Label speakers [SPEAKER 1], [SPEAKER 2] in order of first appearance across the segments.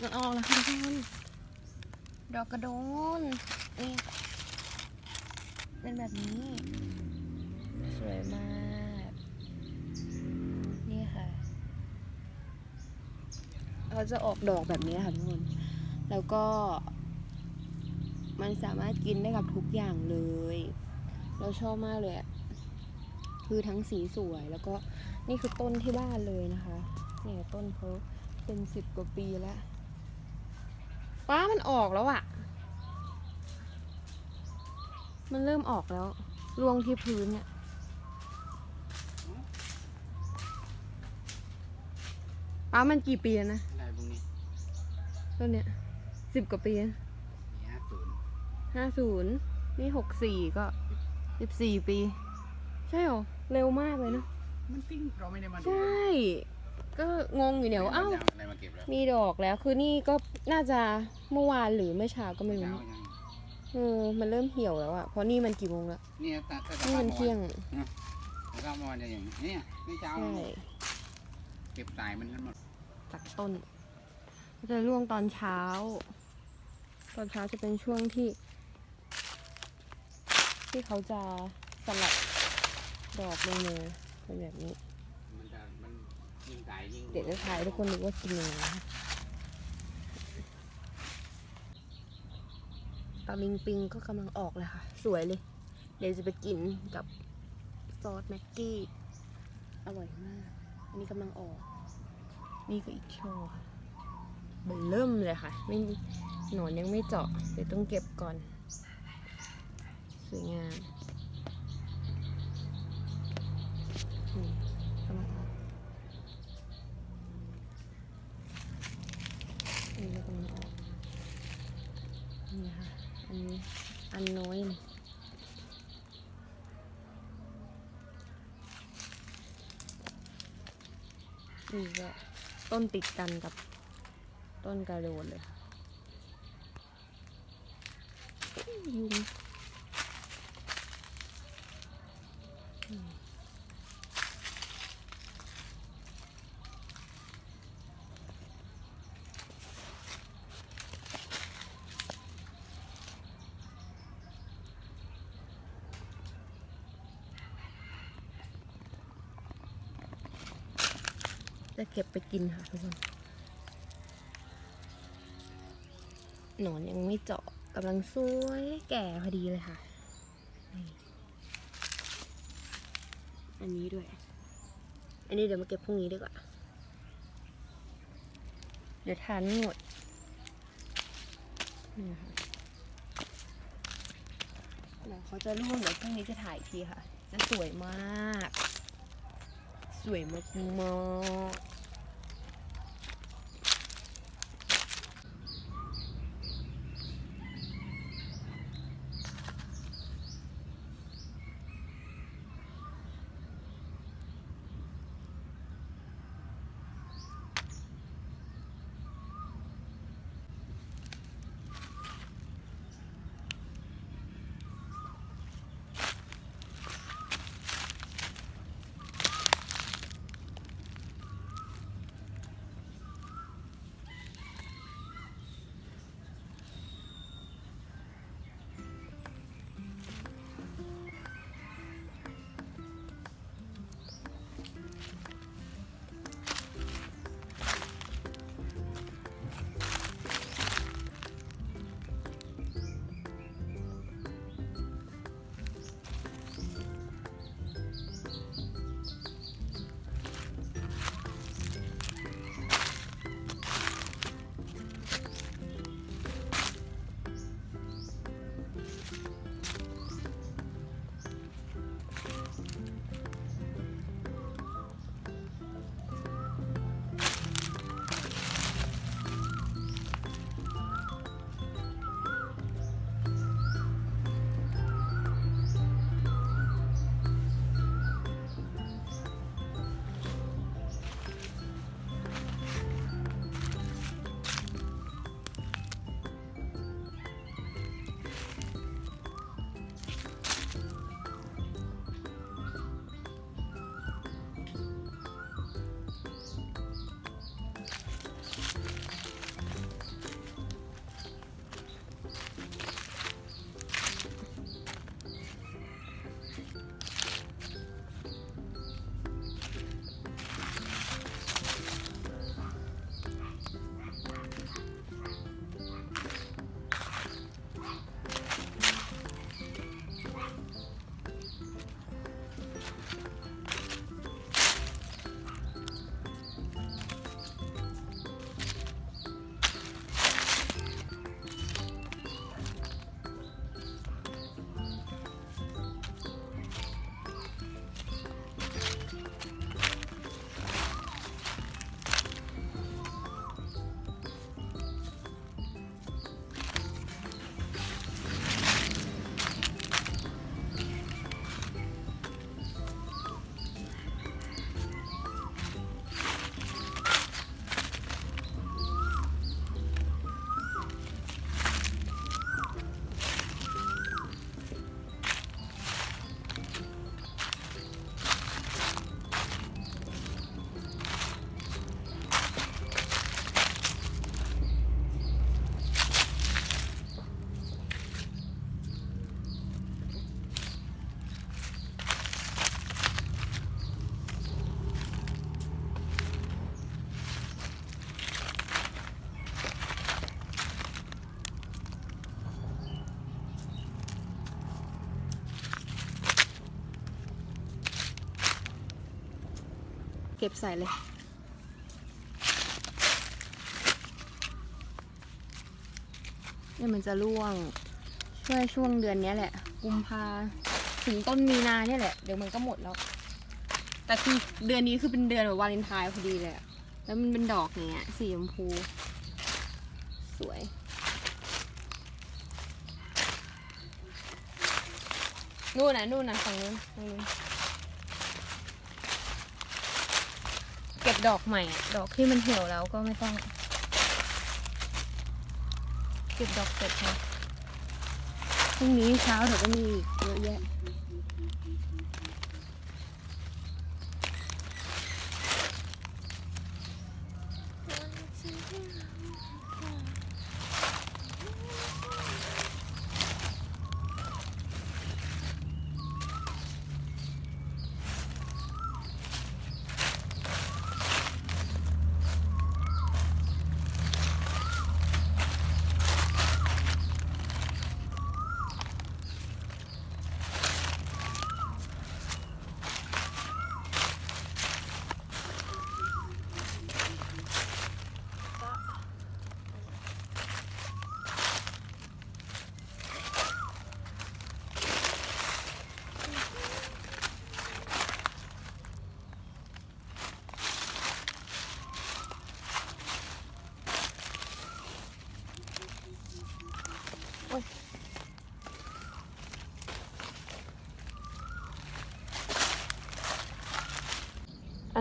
[SPEAKER 1] มันออกแล้วค่ะทุกคนดอกกระโดนนี่เป็นแบบนี้ สวยมาก นี่ค่ะเขาจะออกดอกแบบนี้ค่ะทุกคน แล้วก็ มันสามารถกินได้กับทุกอย่างเลย เราชอบมากเลยคือทั้งสีสวยแล้วก็นี่คือต้นที่บ้านเลยนะคะ เนี่ยต้นเขาเป็นสิบกว่าปีแล้วป้ามันออกแล้วอะมันเริ่มออกแล้วร่วงที่พื้นเนี่ยป้ามันกี่ปีแล้วนะ
[SPEAKER 2] อะไรพวกนี้
[SPEAKER 1] ต้นเนี้ยสิบกว่าปีแล้ว
[SPEAKER 2] นี่ห้าศูนย์
[SPEAKER 1] ห้าศูนย์นี่หกสี่ก็สิบสี่ปี ใช่หรอ เร็วมากเลยเนอะ
[SPEAKER 2] มันติ้งเราไม่ได้มาดู
[SPEAKER 1] ใช่ ก็งงอยู่เดี๋ยวเอ้า
[SPEAKER 2] อะไรมาเก็บแล้ว
[SPEAKER 1] มีดอกแล้ว คือนี่ก็น่าจะเมื่อวานหรือเมื่อเช้าก็ไม่รู้
[SPEAKER 2] เช้ายัง
[SPEAKER 1] เออ มันเริ่มเหี่ยวแล้วอะเพราะนี่มันกี่โมงแล้ว
[SPEAKER 2] เนี่ยตาตา
[SPEAKER 1] นี่มันเที่ยง
[SPEAKER 2] แล้วก็มอนจะอย่างนี้เนี่ยไม่เช้า
[SPEAKER 1] ใช่
[SPEAKER 2] เก็บสายมันกันหมด
[SPEAKER 1] จากต้นก็จะร่วงตอนเช้า ตอนเช้าจะเป็นช่วงที่ ที่เขาจะสลัดดอกลงมาเป็นแบบนี้
[SPEAKER 2] มันจะมันยิงสายยิง
[SPEAKER 1] เดี๋ยวจะถ่ายทุกคนดูว่ากินยังไงนะคะตาลิงปิงก็กำลังออกเลยค่ะ สวยเลย เดี๋ยวจะไปกินกับซอสแม็กกี้ อร่อยมาก อันนี้กำลังออก นี่ก็อีกช่อค่ะเบลเริ่มเลยค่ะ ไม่หนอนยังไม่เจาะเดี๋ยวต้องเก็บก่อน สวยงามนี่กำลังออก นี่ก็กำลังออกนี่ค่ะ อันนี้ อันน้อยนี่นี่ก็ต้นติดกันกับต้นกระโดดเลยค่ะอุ๊ยยุงอืม จะเก็บไปกินค่ะทุกคนหนอนยังไม่เจาะกำลังสวยแก่พอดีเลยค่ะ อันนี้ด้วย อันนี้เดี๋ยวมาเก็บพรุ่งนี้ดีกว่า เดี๋ยวทานไม่หมดนี่ค่ะเดี๋ยวเขาจะร่วงเดี๋ยวพรุ่งนี้จะถ่ายทีค่ะ จะสวยมาก สวยมากมาก เก็บใส่เลยเนี่ยมันจะร่วง ช่วยช่วงเดือนนี้แหละ กุมภาถึงต้นมีนาเนี่ยแหละ เดี๋ยวมันก็หมดแล้ว แต่คือเดือนนี้คือเป็นเดือนแบบวาเลนไทน์พอดีเลยอะแล้วมันเป็นดอกอย่างเงี้ย สีชมพู สวย นู่นนะนู่นนะฝั่งนู้นฝั่งนู้น เก็บ ดอกใหม่อะดอกที่มันเหี่ยวแล้วก็ไม่ต้อง เก็บดอกเสร็จค่ะพรุ่งนี้เช้าเดี๋ยวก็มีอีกเยอะแยะ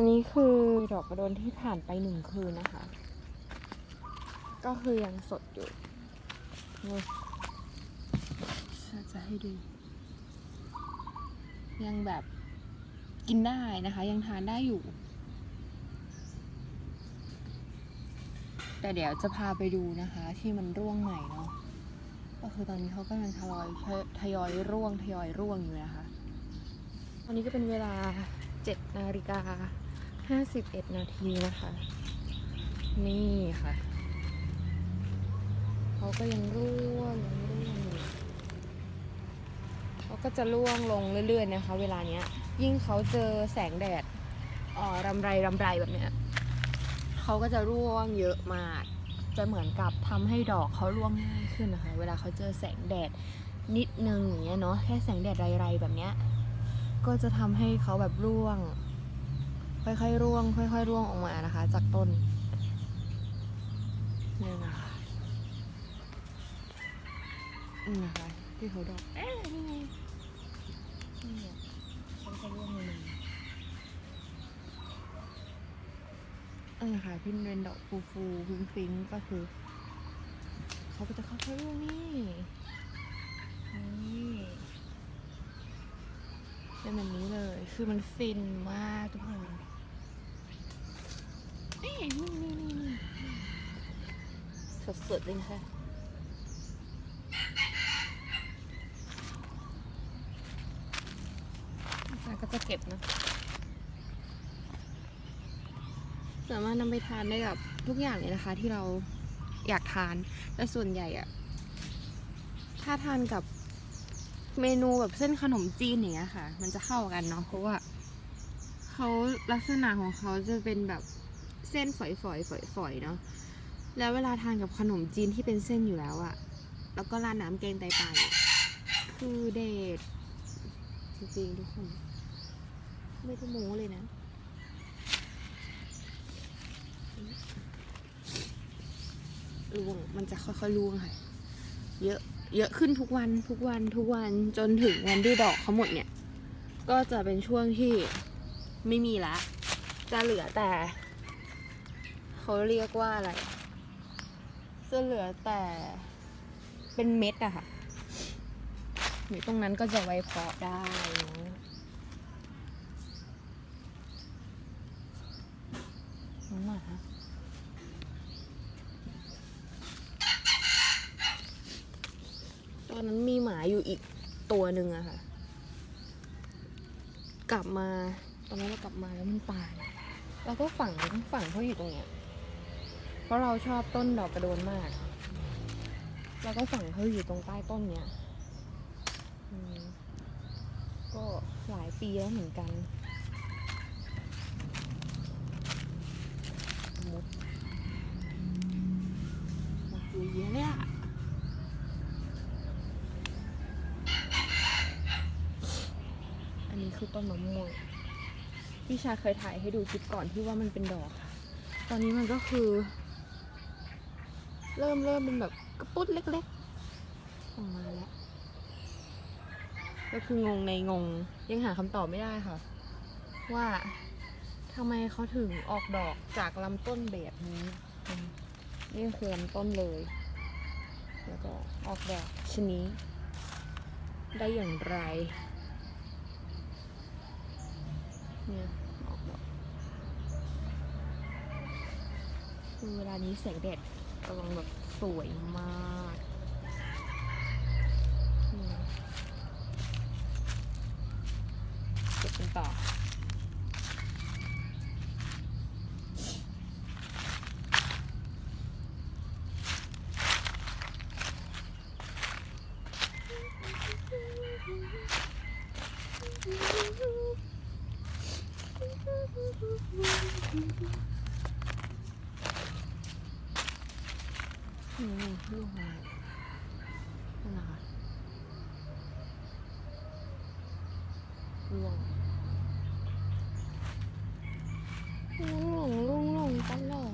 [SPEAKER 1] อันนี้คือดอกกระโดนที่ผ่านไปหนึ่งคืนนะคะ ก็คือยังสดอยู่นี่จะให้ดู ยังแบบกินได้นะคะ ยังทานได้อยู่ แต่เดี๋ยวจะพาไปดูนะคะ ที่มันร่วงใหม่เนาะก็คือตอนนี้เขากำลังทยอยทยอยร่วงทยอยร่วงอยู่นะคะ ตอนนี้ก็เป็นเวลา7นาฬิกา 51นาทีนะคะ นี่ค่ะ เขาก็ยังร่วงยังร่วงอยู่เขาก็จะร่วงลงเรื่อยๆนะคะ เวลาเนี้ย ยิ่งเขาเจอแสงแดดอ่อรำไรรำไรแบบเนี้ยเขาก็จะร่วงเยอะมาก จะเหมือนกับทำให้ดอกเขาร่วงง่ายขึ้นนะคะ เวลาเขาเจอแสงแดดนิดนึงอย่างเงี้ยเนาะแค่แสงแดดไรๆแบบเนี้ยก็จะทำให้เขาแบบร่วง ค่อยๆร่วง ค่อยๆร่วงออกมานะคะ จากต้นนี่นะคะนี่นะคะที่เขาดอกเอ๊ะนี่ไงนี่ไงเขาจะร่วงลงมาเออค่ะที่มันเป็นดอกฟูฟูฟิงฟิงๆก็คือเขาก็จะค่อยๆร่วงนี่นี่เป็นแบบนี้เลย คือมันฟินมากทุกคน นี่นี่นี่นี่สดๆเลยนะคะอาจารย์ก็จะเก็บนะ สามารถนำไปทานได้กับทุกอย่างเลยนะคะ ที่เราอยากทาน แต่ส่วนใหญ่อะถ้าทานกับเมนูแบบเส้นขนมจีนอย่างเงี้ยค่ะ มันจะเข้ากันเนาะเพราะว่าเขาลักษณะของเขาจะเป็นแบบ เส้นฝอยๆฝอยๆเนาะแล้วเวลาทานกับขนมจีนที่เป็นเส้นอยู่แล้วอะแล้วก็ราดน้ำแกงไตปลาคือเดทจริงๆทุกคน ไม่ได้โม้เลยนะลวงมันจะค่อยๆลวงค่ะ เยอะ เยอะขึ้นทุกวันทุกวันทุกวันจนถึงวันที่ดอกเขาหมดเนี่ย ก็จะเป็นช่วงที่ไม่มีละ จะเหลือแต่ เขาเรียกว่าอะไรจะเหลือแต่เป็นเม็ดอะค่ะ อยู่ตรงนั้นก็จะไว้เพาะได้นะน้องหมาตอนนั้นมีหมาอยู่อีกตัวหนึ่งอะค่ะ กลับมา ตอนนั้นเรากลับมาแล้วมันตายเราก็ฝังฝังเขาอยู่ตรงเนี้ย เพราะเราชอบต้นดอกกระโดนมาก เราก็สั่งเขาอยู่ตรงใต้ต้นเนี้ยก็หลายปีแล้วเหมือนกันมุดมดเยอะเลยอะอันนี้คือต้นมะม่วงพี่ชาเคยถ่ายให้ดูคลิปก่อนที่ว่ามันเป็นดอกค่ะ ตอนนี้มันก็คือ เริ่มเริ่มเป็นแบบกระปุดเล็กๆออกมาแล้ว ก็คืองงในงงยังหาคำตอบไม่ได้ค่ะ ว่าทำไมเขาถึงออกดอกจากลำต้นแบบนี้ นี่คือลำต้นเลย แล้วก็ออกดอกชนนี้ ได้อย่างไรเนี่ยออกดอกคือเวลานี้แสงแดด กำลังแบบสวยมากนี่นะเก็บกันต่อ นี่ลูกอะไรนั่นนะคะล่วงหลงลุงหลงตลอด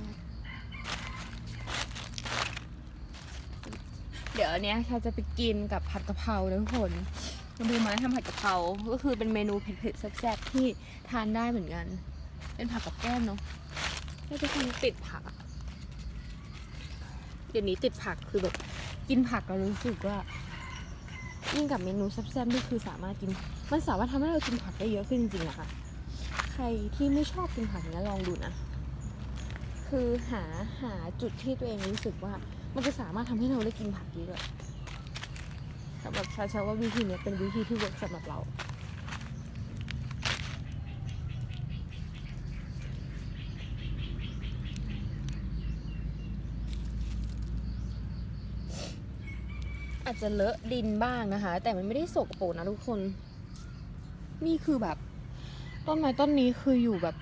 [SPEAKER 1] เดี๋ยวอันเนี้ยชาจะไปกินกับผัดกะเพรานะทุกคนมาดูมาทำผัดกะเพรา ก็คือเป็นเมนูเผ็ดๆแซ่บๆที่ทานได้เหมือนกัน เป็นผักกับแก้มเนาะแล้วจะคนติดผักอะเดี๋ยวนี้ติดผักคือแบบกินผักเรารู้สึกว่ายิ่งกับเมนูแซ่บๆนี่คือสามารถกิน มันสามารถทำให้เรากินผักได้เยอะขึ้นจริงๆอะคะใครที่ไม่ชอบกินผักเนี้ยลองดูนะ คือหาหาจุดที่ตัวเองรู้สึกว่า มันจะสามารถทำให้เราได้กินผักเยอะสำหรับชาชาว่าวิธีนี้เป็นวิธีที่เวิร์กสำหรับเราอาจจะเลอะดินบ้างนะคะ แต่มันไม่ได้สกปรกนะทุกคน นี่คือแบบ ต้นไม้ต้นนี้คืออยู่แบบ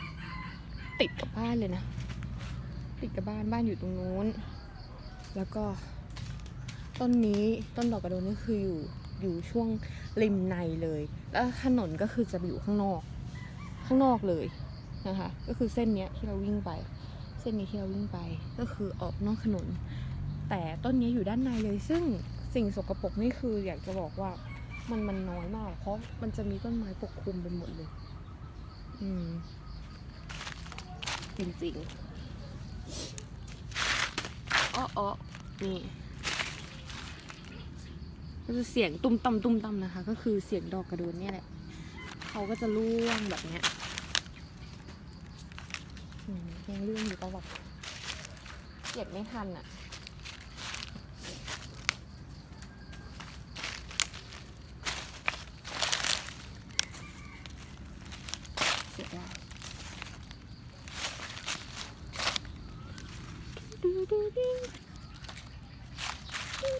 [SPEAKER 1] ติดกับบ้านเลยนะ ติดกับบ้านบ้านอยู่ตรงนู้น แล้วก็ต้นนี้ต้นดอกกระโดนนี่คืออยู่อยู่ช่วงริมในเลย แล้วถนนก็คือจะอยู่ข้างนอก ข้างนอกเลยนะคะ ก็คือเส้นนี้ที่เราวิ่งไป เส้นนี้ที่เราวิ่งไปก็คือออกนอกถนน แต่ต้นนี้อยู่ด้านในเลย ซึ่งสิ่งสกปรกนี่คืออยากจะบอกว่ามันมันน้อยมาก เพราะมันจะมีต้นไม้ปกคลุมไปหมดเลย อืม จริงๆ อ้ออ้อนี่ก็จะเสียงตุ้มต่ำตุ้มต่ำนะคะ ก็คือเสียงดอกกระโดนเนี่ยแหละเขาก็จะร่วงแบบเนี้ยอืมยังเรื่องอยู่ตลอดเก็บไม่ทันอะเสียดายมั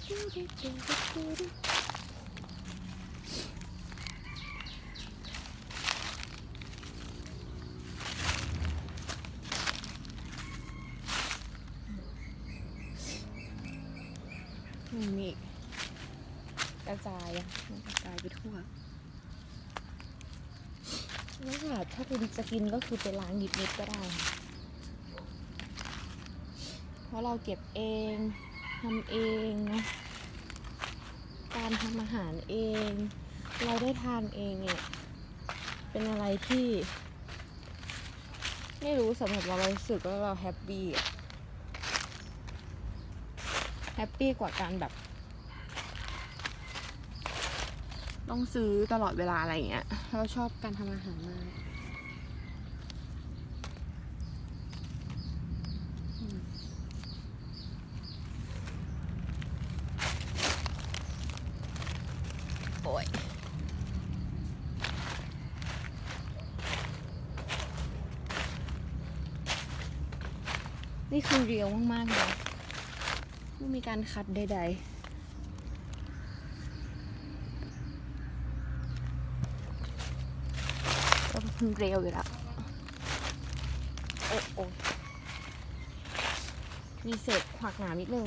[SPEAKER 1] นมีอีกระจายอะมันกระจายไปทั่วแล้วค่ะถ้าคุณจะกินก็คือไปล้างหยิบนิดก็ได้ เพราะเราเก็บเอง ทำเองเนาะการทำอาหารเอง เราได้ทานเองเนี่ยเป็นอะไรที่ ไม่รู้สำหรับเราเรารู้สึกว่าเราแฮปปี้อะแฮปปี้กว่าการแบบ ต้องซื้อตลอดเวลาอะไรอย่างเงี้ยเราชอบการทำอาหารมากอืมโอ้ย นี่คือเรี ยวมากๆเลยไม่มีการคัดใดๆก็เพิ่งเร็วอยู่แล้วโอ้โอมีเศษขวากหนามนิดนึง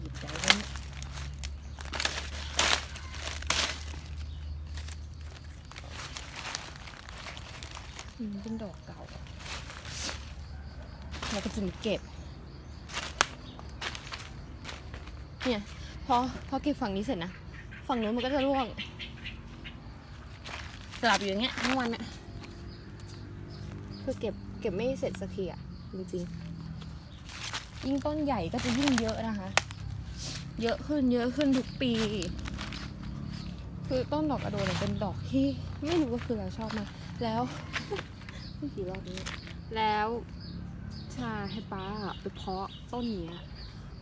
[SPEAKER 1] หยิบใจไว้เนี่ย อืมเป็นดอกเก่า เก็บ เนี่ยพอพอเก็บฝั่งนี้เสร็จนะ ฝั่งนู้นมันก็จะร่วงสลับอยู่อย่างเงี้ยทั้งวันอะคือเก็บเก็บไม่เสร็จสักทีอะจริงๆ ยิ่งต้นใหญ่ก็จะยิ่งเยอะนะคะ เยอะขึ้นเยอะขึ้นทุกปี คือต้นดอกกระโดดเนี่ยเป็นดอกที่ไม่รู้ก็คือเราชอบมากแล้วกี่รอบนี้แล้ว ชาให้ป้าไปเพาะต้นเนี้ย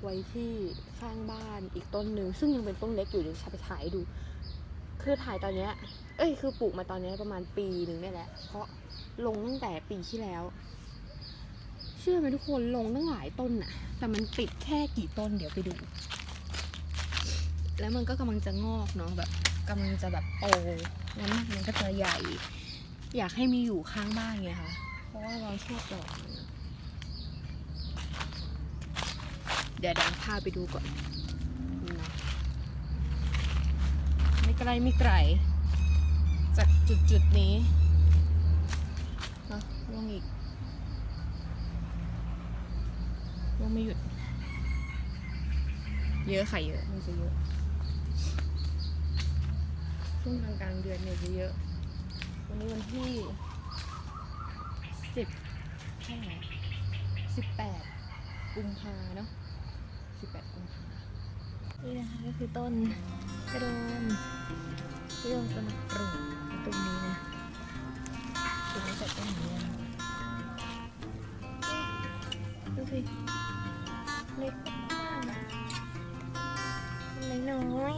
[SPEAKER 1] ไว้ที่ข้างบ้านอีกต้นหนึ่งซึ่งยังเป็นต้นเล็กอยู่เดี๋ยวชาไปถ่ายดู คือถ่ายตอนเนี้ย เอ้ยคือปลูกมาตอนเนี้ยประมาณปีหนึ่งนี่แหละ เพราะลงตั้งแต่ปีที่แล้ว เชื่อไหมทุกคนลงตั้งหลายต้นน่ะ แต่มันติดแค่กี่ต้นเดี๋ยวไปดู แล้วมันก็กำลังจะงอกเนาะแบบกำลังจะแบบโตแล้วมันมันก็จะใหญ่ อยากให้มีอยู่ข้างบ้านไงคะเพราะว่าเราชอบดอกมัน เดี๋ยวดังพาไปดูก่อนไม่ไกลไม่ไกล จากจุดจุดนี้นะลงอีกลงไม่หยุด เยอะค่ะเยอะมันจะเยอะช่วงกลางกลางเดือนเนี่ยจะเยอะ วันนี้วันที่สิบใช่ไหม 18 กุมภาเนาะ18 กุมภานี่นะคะก็คือต้นกระโดนที่เราจะมาปลูกตรงนี้นะตรงนี้จะเป็นอย่างนี้นดูสิเล็กมากเล็กน้อย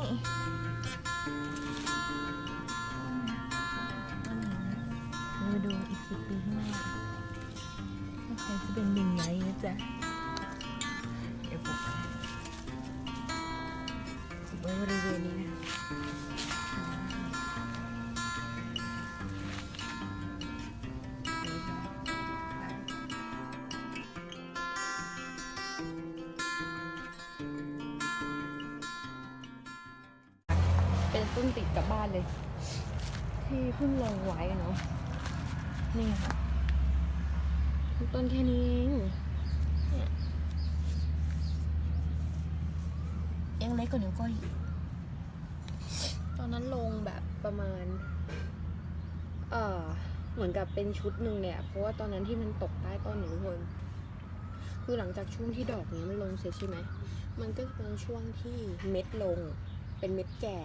[SPEAKER 1] เป็นต้นติดกับบ้านเลย ที่เพิ่งลงไว้เนาะนี่ค่ะต้นแค่นี้เองเนี่ยยังเล็กกว่านิ้วก้อยตอนนั้นลงแบบประมาณ เออเหมือนกับเป็นชุดหนึ่งเลยอะเพราะว่าตอนนั้นที่มันตกใต้ต้นหนูทุกคนคือหลังจากช่วงที่ดอกเนี้ยมันลงเสร็จใช่ไหม มันก็เป็นช่วงที่เม็ดลง เป็นเม็ดแก่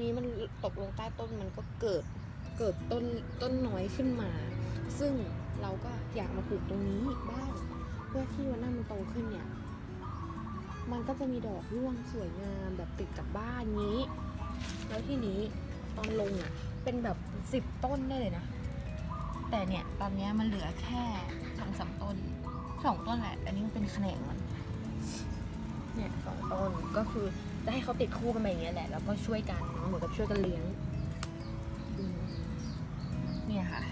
[SPEAKER 1] นี้มันตกลงใต้ต้นมันก็เกิดเกิดต้นต้นน้อยขึ้นมา ซึ่งเราก็อยากมาปลูกตรงนี้บ้างเพื่อที่วันหน้ามันโตขึ้นเนี่ย มันก็จะมีดอกร่วงสวยงามแบบติดกับบ้านนี้ แล้วที่นี้ตอนลงอะ เป็นแบบสิบต้นได้เลยนะ แต่เนี่ยตอนนี้มันเหลือแค่สองสามต้นสองต้นแหละ อันนี้มันเป็นแขนงมัน เนี่ยสองต้นก็คือ จะให้เขาติดคู่กันไปอย่างเงี้ยแหละ แล้วก็ช่วยกันเนาะเหมือนกับช่วยกันเลี้ยงอืมเนี่ยค่ะ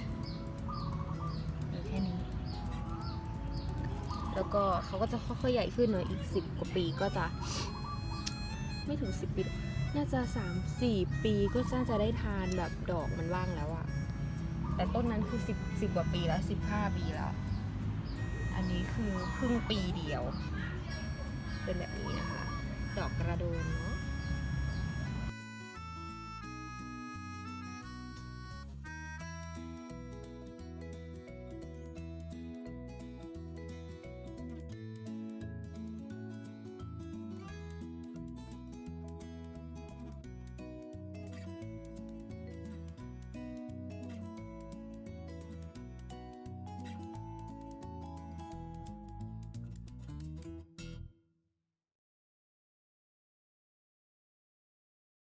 [SPEAKER 1] แค่นี้ แล้วก็เขาก็จะค่อยๆใหญ่ขึ้นเนาะอีกสิบกว่าปีก็จะ ไม่ถึงสิบปี น่าจะสามสี่ปีก็น่าจะได้ทานแบบดอกมันว่างแล้วอะแต่ต้นนั้นคือสิบสิบกว่าปีแล้วสิบห้าปีแล้ว อันนี้คือเพิ่งปีเดียว เป็นแบบนี้นะคะ ดอกกระโดนเนาะ